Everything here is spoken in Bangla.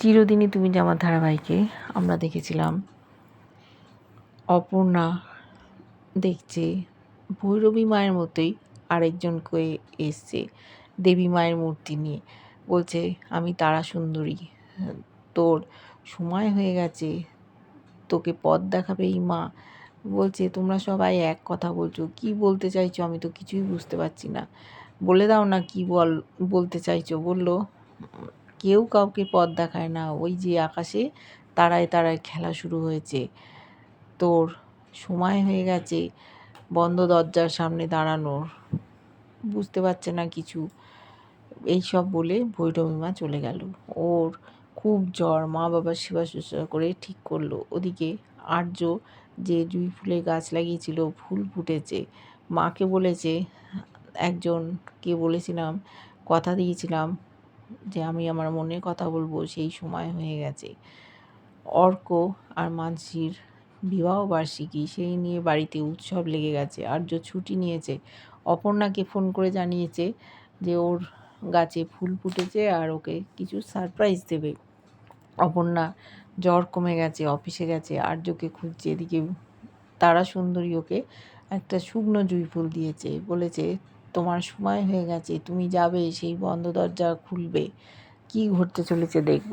চিরদিনই তুমি যে আমার ধারাবাহিকে আমরা দেখেছিলাম। অপর্ণা দেখছে, ভৈরবী মায়ের মতোই আরেকজনকে এসছে, দেবী মায়ের মূর্তি নিয়ে। বলছে, আমি তারা সুন্দরী, তোর সময় হয়ে গেছে, তোকে পথ দেখাবে এই মা। বলছে, তোমরা সবাই এক কথা বলছো, কি বলতে চাইছো আমি তো কিছুই বুঝতে পারছি না। বলে দাও না কি বল, বলতে চাইছো। বলল কেউ কাউকে পথ দেখায় না। ওই যে আকাশে তারায় তারায় খেলা শুরু হয়েছে। তোর সময় হয়ে গেছে। বন্ধ দরজার সামনে দাঁড়ানোর। বুঝতে পারছে না কিছু। এই সব বলে ভৈরবী মা চলে গেল। ওর খুব জ্বর। মা বাবার সেবা শুশ্রূষা করে ঠিক করল। ওদিকে আর্য যে জুঁই ফুলের গাছ লাগিয়েছিল, ফুল ফুটেছে। মাকে বলেছে একজনকে বলেছিলাম, কথা দিয়েছিলাম যে আমি আমার মনের কথা বলব সেই সময় হয়ে গেছে। অর্ক আর মানসির বিবাহ বার্ষিকী সেই নিয়ে বাড়িতে উৎসব লেগে গেছে। আর্য ছুটি নিয়েছে। অপর্ণাকে ফোন করে জানিয়েছে যে ওর গাছে ফুল ফুটেছে আর ওকে কিছু সারপ্রাইজ দেবে। অপর্ণা জ্বর কমে গেছে, অফিসে গেছে। আর্যকে খুঁজছে, এদিকে তারা সুন্দরী ওকে একটা শুকনো জুঁই ফুল দিয়েছে। বলেছে তোমার সময় হয়ে গেছে তুমি যাবে সেই বন্ধ দরজা খুলবে। কী ঘটতে চলেছে দেখব।